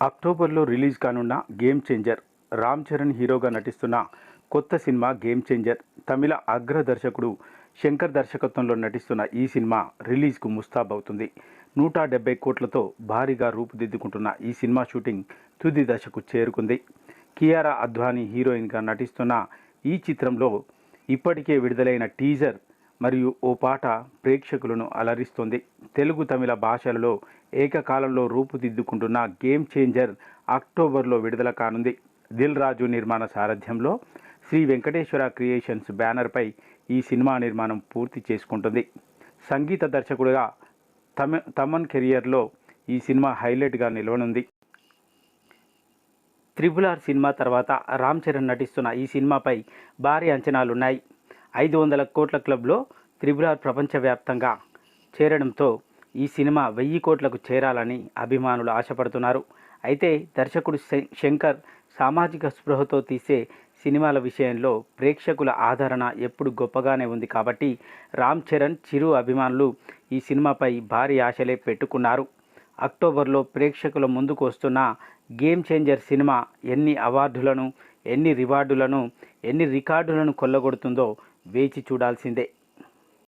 అక్టోబర్లో రిలీజ్ కానున్న game changer Ram Charan హీరోగా నటిస్తున్న కొత్త సినిమా గేమ్ చేంజర్ తమిళ అగ్ర దర్శకుడు శంకర్ దర్శకత్వంలో నటిస్తున్న ఈ సినిమా రిలీజ్కు ముస్తాబవుతుంది. నూట డెబ్బై కోట్లతో భారీగా రూపుదిద్దుకుంటున్న ఈ సినిమా షూటింగ్ తుది దశకు చేరుకుంది. కియారా అద్వానీ హీరోయిన్గా నటిస్తున్న ఈ చిత్రంలో ఇప్పటికే విడుదలైన టీజర్ మరియు ఓ పాట ప్రేక్షకులను అలరిస్తుంది. తెలుగు తమిళ భాషలలో ఏకకాలంలో రూపుదిద్దుకుంటున్న గేమ్ చేంజర్ అక్టోబర్లో విడుదల కానుంది. దిల్ రాజు నిర్మాణ సారథ్యంలో శ్రీ వెంకటేశ్వర క్రియేషన్స్ బ్యానర్పై ఈ సినిమా నిర్మాణం పూర్తి చేసుకుంటుంది. సంగీత దర్శకుడిగా తమ తమన్ కెరియర్లో ఈ సినిమా హైలైట్గా నిలవనుంది. త్రిబుల్ ఆర్ సినిమా తర్వాత రామ్ చరణ్ నటిస్తున్న ఈ సినిమాపై భారీ అంచనాలున్నాయి. ఐదు వందల కోట్ల క్లబ్లో త్రిబుల్ ప్రపంచవ్యాప్తంగా చేరడంతో ఈ సినిమా వెయ్యి కోట్లకు చేరాలని అభిమానులు ఆశపడుతున్నారు. అయితే దర్శకుడు శం- శంకర్ సామాజిక స్పృహతో తీసే సినిమాల విషయంలో ప్రేక్షకుల ఆదరణ ఎప్పుడు గొప్పగానే ఉంది కాబట్టి రామ్ చరణ్ చిరు అభిమానులు ఈ సినిమాపై భారీ ఆశలే పెట్టుకున్నారు. అక్టోబర్లో ప్రేక్షకుల ముందుకు వస్తున్న గేమ్ చేంజర్ సినిమా ఎన్ని అవార్డులను ఎన్ని రివార్డులను ఎన్ని రికార్డులను కొల్లగొడుతుందో వేచి చూడాల్సిందే.